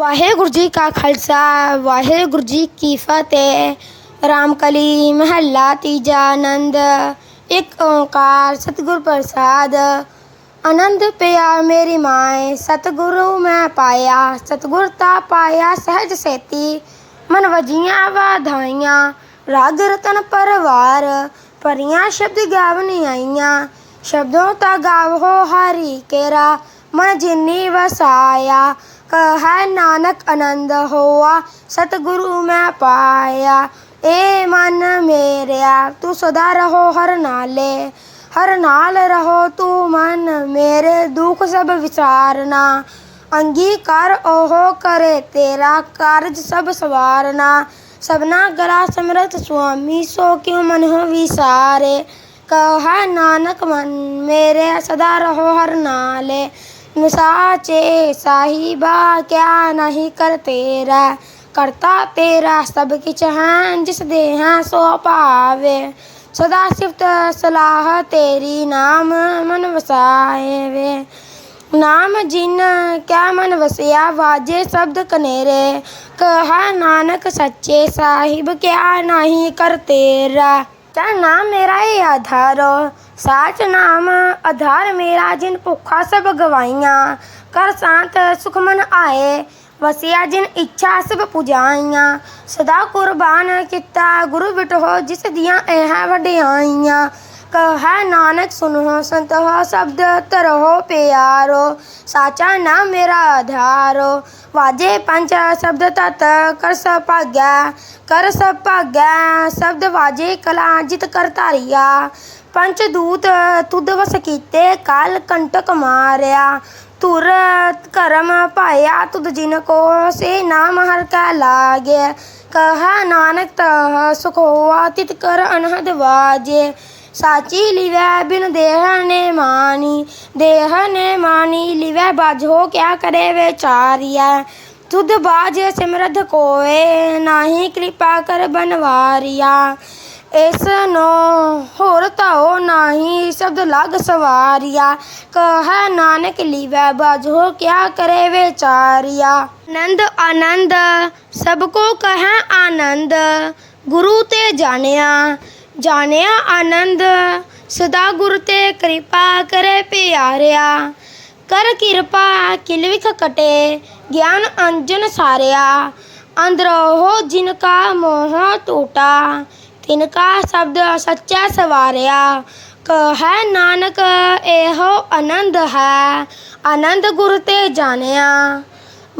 ਵਾਹਿਗੁਰੂ ਜੀ ਕਾ ਖਾਲਸਾ, ਵਾਹਿਗੁਰੂ ਜੀ ਕੀ ਫਤਿਹ। ਰਾਮਕਲੀ ਮਹੱਲਾ ਤੀਜਾ ਆਨੰਦ, ਇੱਕ ਓੰਕਾਰ ਸਤਿਗੁਰ ਪ੍ਰਸਾਦ। ਆਨੰਦ ਪਿਆ ਮੇਰੀ ਮਾਏ, ਸਤਿਗੁਰੂ ਮੈਂ ਪਾਇਆ, ਸਤਿਗੁਰ ਤਾ ਪਾਇਆ ਸਹਿਜ ਸੇਤੀ, ਮਨ ਵਜੀਆਂ ਵਾਧਾਈਆਂ, ਰਾਗ ਰਤਨ ਪਰਵਾਰ ਪਰੀਆਂ ਸ਼ਬਦ ਗਾਵਨੀ ਆਈਆਂ ਸ਼ਬਦੋਂ ਤਾ ਗਾਵੋ ਹਰੀ ਕੇਰਾ, ਮਨ ਜਿਨੀ ਵਸਾਇਆ ਕਹੈ ਨਾਨਕ ਆਨੰਦ ਹੋਆ, ਸਤਿਗੁਰੂ ਮੈਂ ਪਾਇਆ, ਏ ਮਨ ਮੇਰਿਆ, ਤੂੰ ਸਦਾ ਰਹੋ ਹਰ ਨਾਲੇ, ਹਰ ਨਾਲ ਰਹੋ ਤੂੰ ਮਨ ਮੇਰੇ, ਦੁੱਖ ਸਭ ਵਿਚਾਰਨਾ ਅੰਗੀਕਾਰ ਉਹ ਕਰੇ ਤੇਰਾ, ਕਾਰਜ ਸਭ ਸਵਾਰਨਾ, ਸਭਨਾ ਗਲਾ ਸਮਰਥ ਸੁਆਮੀ, ਸੋ ਕਿਉ ਮਨ ਹੋ ਵਿਸਾਰੇ, ਕਹੈ ਨਾਨਕ ਮਨ ਮੇਰੇ, ਸਦਾ ਰਹੋ ਹਰ ਨਾਲੇ मिसाचे साहिबा क्या नहीं कर तेरा करता तेरा सब किच हैं, जिस देह सो पावे। सदा सिफ्त सलाह तेरी नाम मन वसाए वे नाम जिन क्या मन वसया, वाजे शब्द कनेरे। कहा नानक सच्चे साहिब क्या नहीं कर तेरा ਤੇਰਾ ਨਾਮ ਮੇਰਾ ਏ ਆਧਾਰੋ, ਸਾਚ ਨਾਮ ਆਧਾਰ ਮੇਰਾ ਜਿਨ ਭੁੱਖਾ ਸਭ ਗਵਾਈਆਂ। ਕਰ ਸ਼ਾਂਤ ਸੁਖਮਨ ਆਏ, ਵਸਿਆ ਜਿਨ ਇੱਛਾ ਸਭ ਪੁਜਾਈਆਂ। ਸਦਾ ਕੁਰਬਾਨ ਕੀਤਾ ਗੁਰੂ ਬਿਟੋ ਜਿਸ ਦੀਆਂ ਇਹ ਵਡਿਆਈਆਂ। ਕਹੈ ਨਾਨਕ ਸੁਨੋ ਸੰਤ ਹੋ ਸ਼ਬਦ ਤਰੋ ਪਿਆਰੋ, ਸਾਚਾ ਨਾਮ ਮੇਰਾ ਆਧਾਰੋ। ਵਾਜੇ ਪੰਜ ਸ਼ਬਦ ਤਤ ਕਰ ਸਭਾਗੈ ਕਰ ਸਭਾਗੈ ਸ਼ਬਦ ਵਾਜੇ ਕਲਾ, ਜਿਤ ਕਰ ਧਾਰਿਆ। ਪੰਚ ਦੂਤ ਤੁਧ ਵਸ ਕੀਤੇ, ਕਾਲ ਕੰਟਕ ਮਾਰਿਆ। ਤੁਰ ਕਰਮ ਭਾਇਆ ਤੁਧ ਜਿਨ ਕੋ, ਸੇ ਨਾਮ ਹਰ ਕਾ ਲਾਗੇ। ਕਹਾ ਨਾਨਕ ਤਹ, ਸੁਖ ਹੋਆ ਤਿਤ ਕਰ ਅਨਹਦ ਵਾਜੇ। ਸਾਚੀ ਲਿਵੈ ਬਿਨ ਦੇਹ ਨੇ ਮਾਨੀ, ਦੇਹ ਨੇ ਮਾਨੀ, ਲਿਵੈ ਬਾਝੋ ਕਿਆ ਕਰੇ ਵਿਚਾਰਿਆ ਤੁਧ ਬਾਜ ਸਿਮਰਧ ਕੋਏ, ਨਾਹੀ ਕਿਰਪਾ ਕਰ ਬਨਵਾਰਿਆ। ਇਸ ਨੂੰ ਹੋਰ ਤਾਓ ਨਾਹੀ ਸ਼ਬਦ ਲਗ ਸਵਾਰਿਆ। ਕਹੈ ਨਾਨਕ ਲਿਵੈ ਬਾਝੋ ਕਿਆ ਕਰੇ ਵਿਚਾਰਿਆ। ਆਨੰਦ ਆਨੰਦ, ਸਭ ਕੋ ਕਹੈ ਆਨੰਦ, ਗੁਰੂ ਤੇ ਜਾਣਿਆ। ਜਾਣਿਆ ਆਨੰਦ, ਸਦਾ ਗੁਰ ਤੇ ਕਿਰਪਾ ਕਰੇ ਪਿਆਰਿਆ। ਕਰ ਕਿਰਪਾ ਕਿਲਵਿਖ ਕਟੇ, ਗਿਆਨ ਅੰਜਨ ਸਾਰਿਆ। ਅੰਦਰੋਹ ਜਿਨ ਕਾ ਮੋਹ ਟੂਟਾ, ਤਿਨ ਕਾ ਸ਼ਬਦ ਸੱਚਾ ਸਵਾਰਿਆ। ਕਹੈ ਨਾਨਕ, ਇਹੋ ਆਨੰਦ ਹੈ, ਆਨੰਦ ਗੁਰ ਤੇ ਜਾਣਿਆ।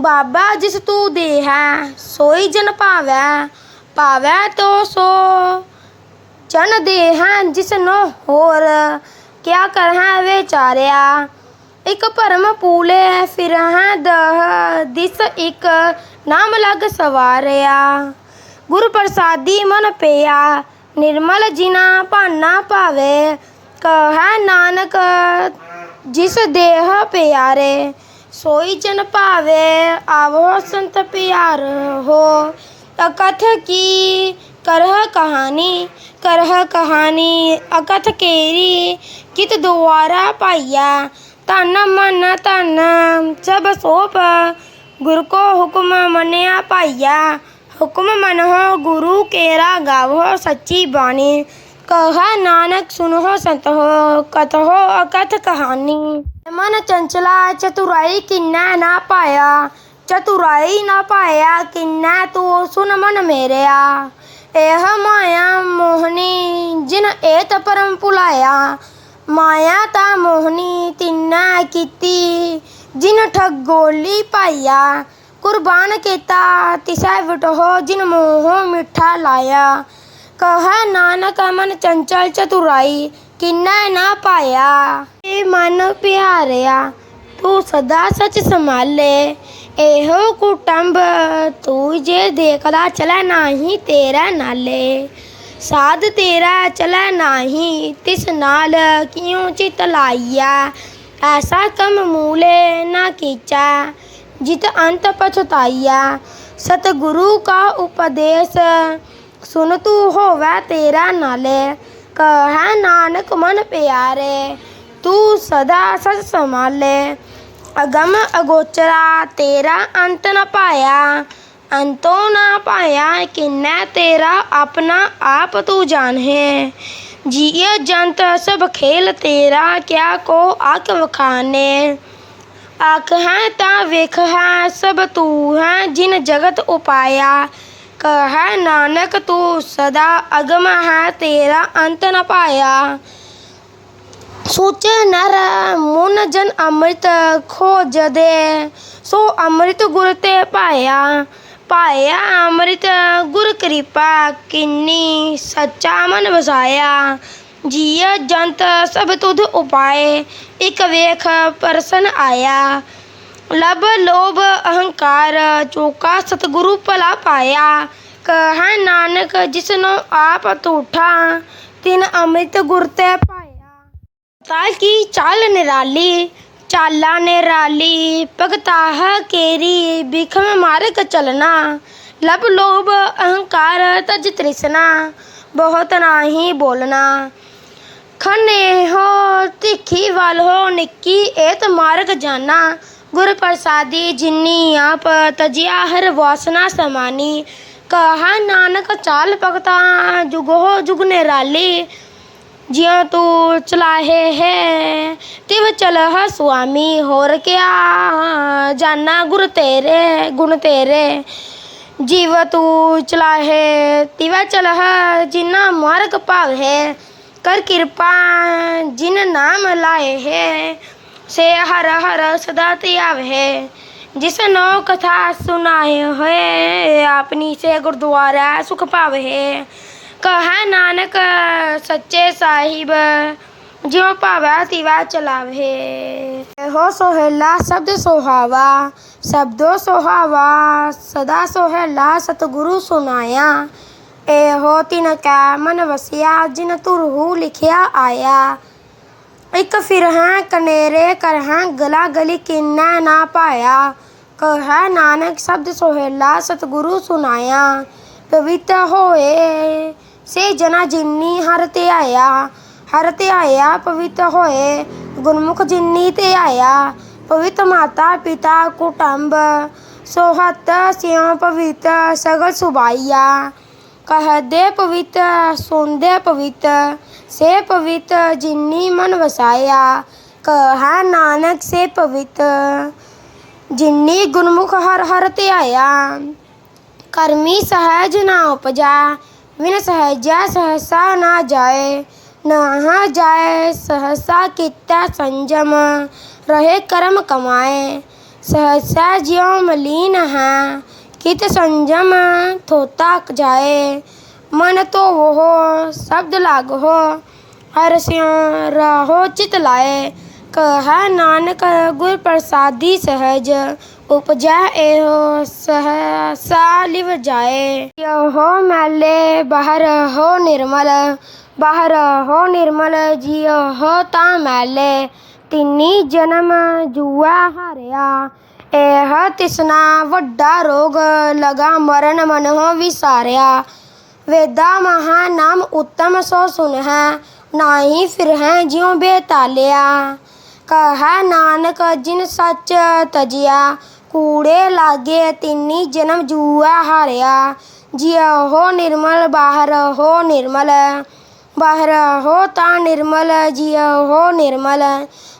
ਬਾਬਾ ਜਿਸ ਤੂੰ ਦੇ ਹੈ ਸੋਈ ਜਨ ਭਾਵੈ ਭਾਵੈ ਤੋ ਸੋ। ਜਨ ਦੇ ਜਿਸ ਨੂੰ ਹੋਰ ਕਿਆ ਕਰਹਿ ਵਿਚਾਰਿਆ। ਇਕ ਭਰਮ ਪੂਲੇ ਫਿਰ ਦਹ ਦਿਸ ਇਕ ਨਾਮ ਲਗ ਸਵਾਰਿਆ। ਗੁਰ ਪ੍ਰਸਾਦੀ ਮਨ ਪਿਆ, ਨਿਰਮਲ ਜਿਨਾ ਭਾਨਾ ਭਾਵੇ, ਕਹੈ ਨਾਨਕ ਜਿਸ ਦੇਹ ਪਿਆਰੇ, ਸੋਈ ਜਨ ਭਾਵੇ, ਆਵੋ ਸੰਤ ਪਿਆਰ ਹੋ ਅਕਥ ਕੀ करह कहानी करह कहानी अकथ केरी, कित दुआरा पाइया। तन मन तन सब सोप, गुरु को हुक्म मनया पाइया। हुक्म मनहो गुरु केरा गावो सच्ची बानी कह नानक सुनहो संतहो, कथहो अकथ कहानी। मन चंचला चतुराई किन्ना ना पाया। चतुराई ना पाया किन्ना तू सुन मन मेरिया। ਇਹ ਮਾਇਆ ਮੋਹਨੀ ਜਿਨ ਏਤ ਪਰਮ ਭੁਲਾਇਆ। ਮਾਇਆ ਤਾ ਮੋਹਨੀ ਤਿੰਨਾ ਕੀਤੀ, ਜਿਨ ਠਗੋਲੀ ਪਾਇਆ। ਕੁਰਬਾਨ ਕੀਤਾ, ਤਿਸੈ ਵਟੋ ਜਿਨ ਮੋਹ ਮਿੱਠਾ ਲਾਇਆ। ਕਹੈ ਨਾਨਕ ਮਨ ਚੰਚਲ ਚਤੁਰਾਈ, ਕਿੰਨਾ ਨਾ ਪਾਇਆ। ਏ ਮਨ ਪਿਆਰਿਆ, ਤੂੰ ਸਦਾ ਸਚ ਸੰਭਾਲੇ। ਇਹੋ ਕੁਟੰਬ, ਤੂੰ ਜੇ ਦੇਖਦਾ ਚਲੈ ਨਾਹੀ ਤੇਰਾ ਨਾਲੇ। ਸਾਧ ਤੇਰਾ ਚਲੈ ਨਾਹੀ, ਤਿਸ ਨਾਲ ਕਿਉ ਚਿਤ ਲਾਈਆ ਐਸਾ ਕਮ ਮੂਲੇ ਨਾ ਕੀਚਾ, ਜਿਤ ਅੰਤ ਪਛਤਾਈਆ ਸਤਿਗੁਰੂ ਕਾ ਉਪਦੇਸ਼, ਸੁਨ ਤੂੰ ਹੋਵੇ ਤੇਰਾ ਨਾਲੇ। ਕਹੈ ਨਾਨਕ ਮਨ ਪਿਆਰੇ, ਤੂੰ ਸਦਾ ਸਤ ਸਚ अगम अगोचरा तेरा अंत न पाया अंतो ना पाया कि न तेरा अपना आप तू जान है जियो जंत सब खेल तेरा क्या को आख वखाने आख है ता वेख है सब तू है जिन जगत उपाया कह नानक तू सदा अगम है तेरा अंत न पाया ਸੋਚ ਨਰ ਮਨ ਜਨ ਅੰਮ੍ਰਿਤ ਖੋਜਦੇ। ਸੋ ਅੰਮ੍ਰਿਤ ਗੁਰ ਤੇ ਪਾਇਆ ਪਾਇਆ ਅੰਮ੍ਰਿਤ ਗੁਰ ਕਿਰਪਾ, ਕਿੰਨੀ ਸੱਚਾ ਮਨ ਵਸਾਇਆ। ਜੀਅ ਜੰਤ ਸਭ ਤੁਧ ਉਪਾਏ, ਇਕ ਵੇਖ ਪਰਸਨ ਆਇਆ। ਲਬ ਲੋਭ ਅਹੰਕਾਰ, ਚੋਕਾ ਸਤਿਗੁਰੂ ਭਲਾ ਪਾਇਆ। ਕਹੈ ਨਾਨਕ ਜਿਸਨੂੰ ਆਪ ਝੂਠਾ ਤਿਨ ਅੰਮ੍ਰਿਤ ਗੁਰ ਤੇ ताल की चाल निराली चाला निराली पगताह केरी बिखम मारक चलना लभ लोभ अहंकार तज तृष्णा, बहुत नाही बोलना। खने हो, तिखी वाल हो, निक्की एत मारक जाना। गुर प्रसादी जिन्नी आप, तजिया हर वासना समानी। कहा नानक चाल पगता, जुगो जुग निराली जिया तू चलाहे है, तिव चलह स्वामी, होर क्या? जाना गुर तेरे, गुण तेरे। जीव तू चलाहे, तिव चलह जिना मार्ग है कर कृपा जिन नाम लाए है, से हर हर सदा त्याव। है जिस नौ कथा सुनाए है अपनी से गुरुद्वारा सुख पावे। है कह नानक, सच्चे साहिब, ज्यो पावा तिवा चलावे। हो सोहेला, शब्द सोहावा, शब्दो सोहावा, सदा सोहेला, सतगुरु सुनाया। ए हो तिन कै मन वसिया, जिन तुरहु लिखिया आया। एक फिर हैं कनेरे कर हैं गला गली किन्ना ना पाया। कह नानक, शब्द सोहेला, सतगुरु सुनाया। पवित्र होए ਸੇ ਜਨਾ ਜਿਨੀ ਹਰ ਤੇ ਹਰ ਤੇ ਪਵਿੱਤ ਹੋਏ, ਗੁਰਮੁਖ ਜਿਨੀ ਤੇ ਪਵਿੱਤ ਮਾਤਾ, ਪਿਤਾ, ਕੁਟੰਬ ਸੋਹਤ ਸਿਉ ਪਵਿੱਤ ਸਗਲ ਸੁਬਾਈਆ ਕਹਦੇ ਪਵਿੱਤ ਸੁਣਦੇ ਪਵਿੱਤ ਸੇ ਪਵਿੱਤ ਜਿਨੀ ਮਨ ਵਸਾਇਆ, ਕਹਾ ਨਾਨਕ ਸੇ ਪਵਿੱਤ ਜਿਨੀ ਗੁਰਮੁਖ ਹਰ ਹਰ ਧਿਆਇਆ ਕਰਮੀ ਸਹਿਜ ਨਾ ਉਪਜਾ बिन सहजा सहसा ना जाए, नहा जाए, सहसा कितना संजम रहे कर्म कमाए। सहसा ज्यो मलिन है, कित संजम थोता जाए। मन तो वो हो शब्द लाग हो हर स्यों रहो चित लाए। कह, नानक गुर प्रसादी सहज उपजा एहो सहसा लिव जाए। यहो मैले, बाहर हो निर्मल, बाहर हो निर्मल, जियो हो ता मैले। तिनी जन्म जुआ हरिया, एह तिसना वड्डा रोग, लगा मरण मनहो विसारिया। वेदा महा नाम उत्तम सो सुन है ना ही फिर है ज्यो बेतालिया। कह, नानक जिन सच तजिया, कूड़े लागे तिन्नी जन्म जुआ हारिया। जिया हो निर्मल बाहर हो निर्मल बाहर हो ता निर्मल जिया हो निर्मल।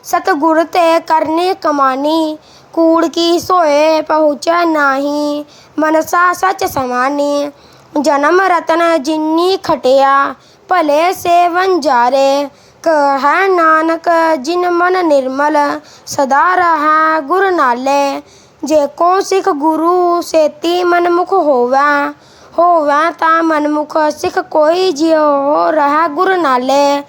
सतगुर ते करने कमानी, कूड़ की सोए पहुँचे नाही। मनसा सच समानी, जन्म रतन जिन्नी खटिया। भले से वंजारे ਹੈ ਨਾਨਕ, ਜਿਨ ਮਨ ਨਿਰਮਲ, ਸਦਾ ਰਹਾ ਗੁਰ ਨਾਲੇ। ਜੇ ਕੋ ਸਿੱਖ ਗੁਰੂ, ਸੇਤੀ ਮਨਮੁਖ ਹੋਵੈ। ਹੋਵੈ ਤਾਂ ਮਨਮੁਖ, ਸਿੱਖ ਕੋਈ ਜਿਉ ਰਹਾ ਗੁਰ ਨਾਲੇ।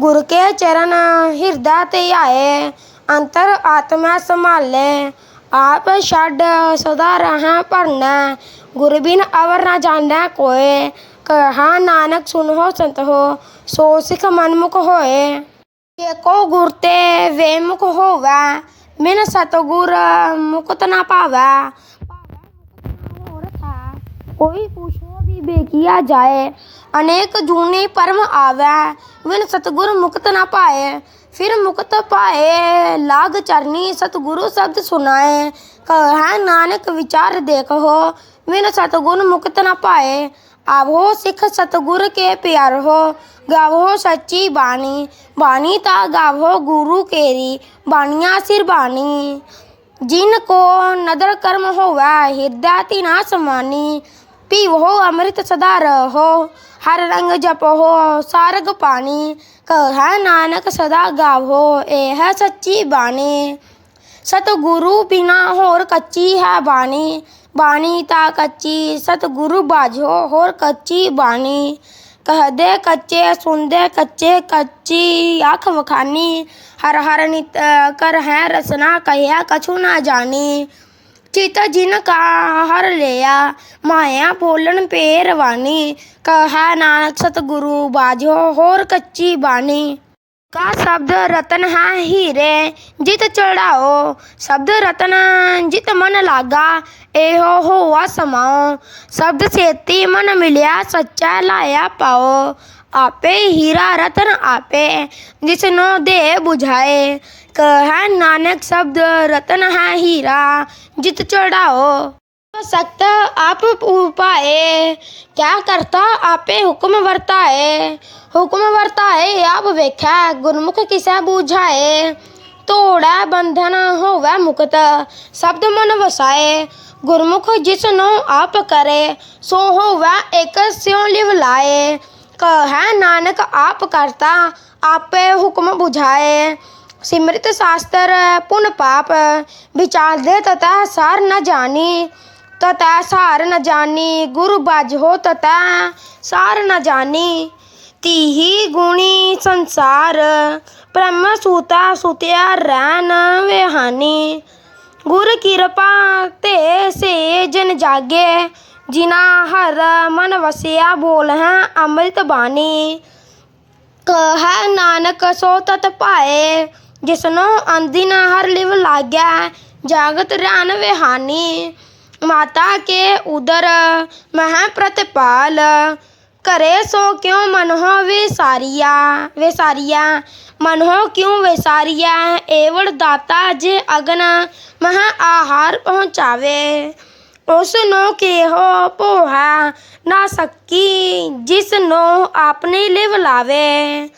ਗੁਰ ਕੇ ਚਰਨ ਹਿਰਦਾ ਤੇ ਆਏ, ਅੰਤਰ ਆਤਮਾ ਸੰਭਾਲੇ। ਆਪ ਛੱਡ ਸਦਾ ਰਹਾ ਭਰਨਾ, ਗੁਰ ਬਿਨ ਅਵਰ ਨਾ ਜਾਣੈ ਕੋਏ। कहा, नानक सुनहो, संतहो सो सिख मनमुख होए। एको गुरते वे मुख होगा मिन सतगुर मुकुत ना पावा। कोई पूछो भी बेकिया जाए, अनेक जूने परम आवे। विन सतगुर मुक्त ना पाए, फिर मुक्त पाए, लाग चरनी सतगुरु शब्द सुनाए। कह, नानक विचार देखो विन सतगुर मुक्त ना पाए। आवो सिख सतगुर के प्यार हो, गावो सच्ची बानी बानी ता गावो गुरु केरी बानिया सिर बानी जिनको नदर कर्म हो वह हृदय तिना समानी पीवो अमृत सदा रहो, हर रंग जप हो, सारग पानी कह नानक सदा गावो, एह सच्ची बानी सतगुरु बिना होर कच्ची है बानी ಬಾನಿ ತಾ ಕಚ್ಚಿ ಸತಗುರು ಬಾಜೋ ಹೋರ್ ಕಚ್ಚಿ ಬಾನಿ कहदे कच्चे, सुनदे कच्चे कच्ची। आख मखानी, हर हर नित, कर है रसना, कहिया कछु ना जानी। चित जिन का हर लिया, माया बोलन पेर वानी कह नानक सतगुरु बाजो होर कच्ची बानी। का शब्द रतन हा हीरे जित चढ़ाओ। शब्द रतन, जित मन लागा। एहो हुआ समाओ। शब्द सेती मन मिलिया, सच्चा लाया पाओ। आपे हीरा रतन आपे, जिसनो दे बुझाए। कह नानक शब्द, रतन है हीरा, जित चढ़ाओ। सकत आप उपाय क्या करता आपे हुक्म वरता है? हुक्म वरता है, आप वेख्या, गुरमुख किसे बूझाए? तोड़ा बंधन हो वह मुक्त, शब्द मन वसाए। गुरमुख जिस नो आप करे, सो हो वह एक स्यों लिव लाए। कह नानक आप करता आपे हुक्म बुझाए। सिमृत शास्त्र पुन पाप, विचार दे तथा सार न जानी। ततः सार न ਗੁਰ गुरु ਹੋ ततः ਸਾਰ न जानी ਤੀਹੀ ਗੁਣੀ ਸੰਸਾਰ, ਬ੍ਰਹਮ ਸੂਤਾ ਸੁਤਿਆ ਰਹਿਣ ਵਿਹਾਨੀ। ਗੁਰ ਕਿਰਪਾ ਤੇ ਸੇ ਜਨ ਜਾਗੇ, ਜਿਨਾ ਹਰ ਮਨ ਵਸਿਆ ਬੋਲ ਹੈ ਅੰਮ੍ਰਿਤ ਬਾਣੀ। ਕਹੈ ਨਾਨਕ ਸੋ ਤਤ ਪਾਏ ਜਿਸਨੋ ਅੰਦਿਨ ਹਰ ਲਿਵ ਲਾਗਿਆ ਜਾਗਤ ਰਹਿਣ ਵਿਹਾਨੀ। माता के उदर महाप्रतपाल, करे सो क्यों मनहो वेसारिया? विसारिया, मनहो क्यों वेसारिया? एवं दाता जे अग्न मह आहार पहुँचावे। उसनो के हो पोहा ना सकी, जिसनो आपने लिव लावे।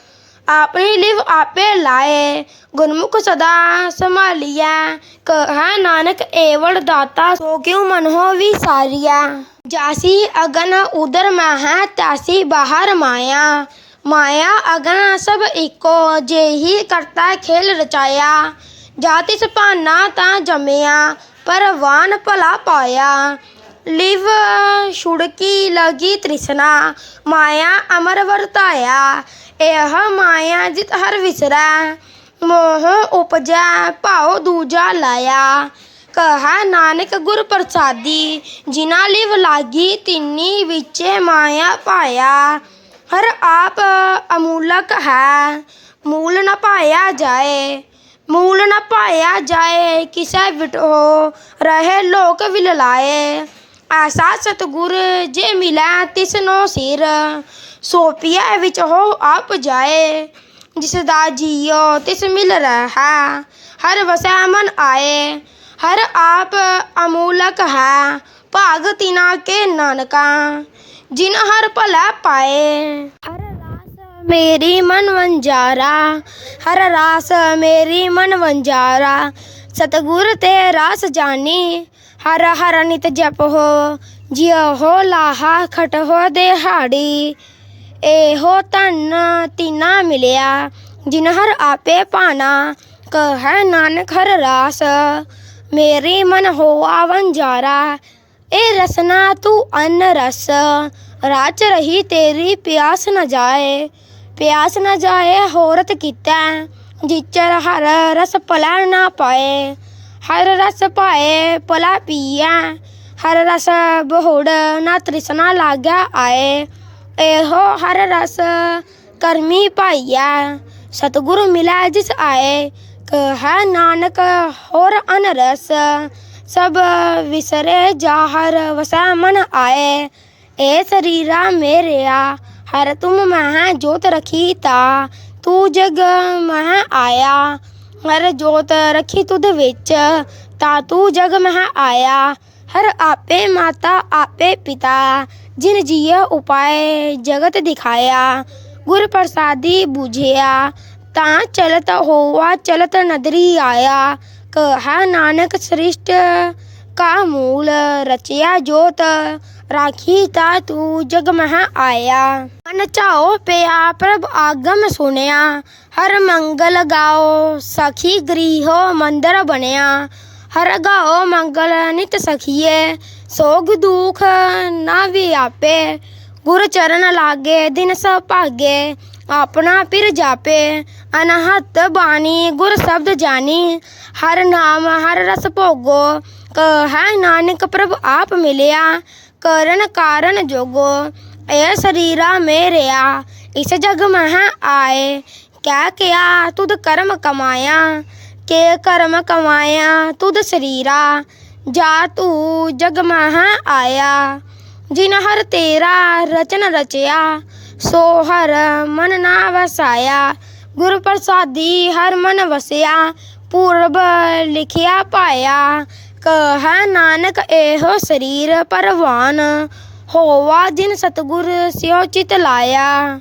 आपने लिव आपे लाए, गुरमुख सदा संभालिया। कहा नानक एवड़ दाता, सो क्यों मन हो विसारिया? जासी अगन उधर महा तासी बाहर माया। माया अगन सब इको, जे ही करता खेल रचाया। जाति सपाना ता जमया परवान भला पाया। लिव शुडकी लगी तृष्णा, माया अमर वर्ताया। यह माया जित हर विसरा, मोह उपजा पाओ दूजा लाया। कह नानक गुर प्रसादी, जिना लिव लागी तिन्नी विचे माया पाया। हर आप अमूलक है, मूल न पाया जाए। मूल न पाया जाए, किसे विटो रहे लोक विललाए। ਐਸਾ ਸਤਿਗੁਰ ਜੇ ਮਿਲੈ ਤਿਸਨੋ ਸਿਰ, ਸੋਪਿਆ ਵਿੱਚ ਹੋ ਆਪ ਜਾਏ। ਜਿਸ ਦਾ ਜੀਉ ਤਿਸ ਮਿਲ ਰਹਾ, ਹਰ ਵਸੈ ਮਨ ਆਏ। ਹਰ ਆਪ ਅਮੂਲਕ ਹੈ, ਭਾਗ ਤਿਨਾ ਕੇ ਨਾਨਕਾ, ਜਿਨ ਹਰ ਭਲਾ ਪਾਏ। ਹਰ ਰਾਸ ਮੇਰੀ ਮਨ ਵੰਜਾਰਾ, ਹਰ ਰਾਸ ਮੇਰੀ ਮਨ ਵੰਜਾਰਾ, ਸਤਗੁਰ ਤੇ ਰਾਸ ਜਾਣੀ ਹਰ ਹਰ ਨਿਤ ਜਪ ਹੋ, ਜਿਉ ਹੋ ਲਾਹਾ ਖਟ ਹੋ ਦਿਹਾੜੀ। ਇਹੋ ਧਨ ਤਿਨਾ ਮਿਲਿਆ, ਜਿਨ ਹਰ ਆਪੇ ਪਾਣਾ ਕਹੈ ਨਾਨਕ ਹਰ ਰਾਸ। ਮੇਰੀ ਮਨ ਹੋਆ ਵੰਜਾਰਾ ਇਹ ਰਸਨਾ ਤੂੰ ਅਨ ਰਸ। ਰਾਚ ਰਹੀ ਤੇਰੀ ਪਿਆਸ ਨਾ ਜਾਏ, ਪਿਆਸ ਨਾ ਜਾਏ ਹੋਰਤ ਕੀਤਾ, ਜਿਚਰ ਹਰ ਰਸ ਪਲਾ ਨਾ ਪਾਏ। हर रस पाए पला पिया, हर रस बहुड़ ना तृष्णा लागा आए। एहो हर रस करमी पाइया, सतगुरु मिला जिस आए। कह नानक होर अनरस, सब विसरे जाहर वसा मन आए। ए शरीरा मेरिया, हर तुम मह ज्योत रखी ता, तू जग मह आया। ਹਰ ਜੋਤ ਰਖੀ ਤੁਧ ਵਿੱਚ, ਤਾ ਤੂੰ ਜਗ ਮਹਿ ਆਇਆ। ਹਰ ਆਪੇ ਮਾਤਾ, ਆਪੇ ਪਿਤਾ, ਜਿਨ ਜੀਅ ਉਪਾਏ ਜਗਤ ਦਿਖਾਇਆ। ਗੁਰ ਪ੍ਰਸਾਦੀ ਬੁਝਿਆ, ਤਾਂ ਚਲਤ ਹੋਵਾ ਚਲਤ ਨਦਰੀ ਆਇਆ। ਕਹਾ ਨਾਨਕ ਸ੍ਰਿਸ਼ਟ ਕਾ ਮੂਲ ਰਚਿਆ ਜੋਤ ਰਾਖੀ ਤਾ ਤੂੰ ਜਗ ਮਹ ਆਇਆ। ਮਨ ਚਾਓ ਪਿਆ ਪ੍ਰਭ ਆਗਮ ਸੁਨਿਆ, ਹਰ ਮੰਗਲ ਗਾਓ ਸਖੀ ਗ੍ਰੀਹੋ ਮੰਦਰ ਬਣਿਆ। ਹਰ ਗਾਓ ਮੰਗਲ ਨਿਤ ਸਖੀਏ, ਸੋਗ ਦੁਖ ਨਾ ਵਿਆਪੇ। ਗੁਰ ਚਰਨ ਲਾਗੇ, ਦਿਨ ਸੁਭਾਗੇ, ਆਪਣਾ ਪਿਰ ਜਾਪੇ। ਅਨਹਤ ਬਾਣੀ, ਗੁਰ ਸ਼ਬਦ ਜਾਣੀ। ਹਰ ਨਾਮ, ਹਰ ਰਸ ਭੋਗੋ। है, नानक प्रभु, आप मिलया, करण कारण जोगो ए शरीरा मेरया इस जग मह आए। क्या क्या? तुद कर्म कमाया। के कर्म कमाया? तुद शरीरा, जा तू जग मह आया। जिन हर तेरा रचन रचया, सो हर मन ना वसाया। गुरु प्रसादी हर मन वसया, पूर्व लिखिया पाया। ਕਹੈ ਨਾਨਕ ਇਹੋ ਸਰੀਰ ਪਰਵਾਨ ਹੋਵਾ ਜਿਨ ਸਤਿਗੁਰ ਸਿਓ ਚਿਤ ਲਾਇਆ।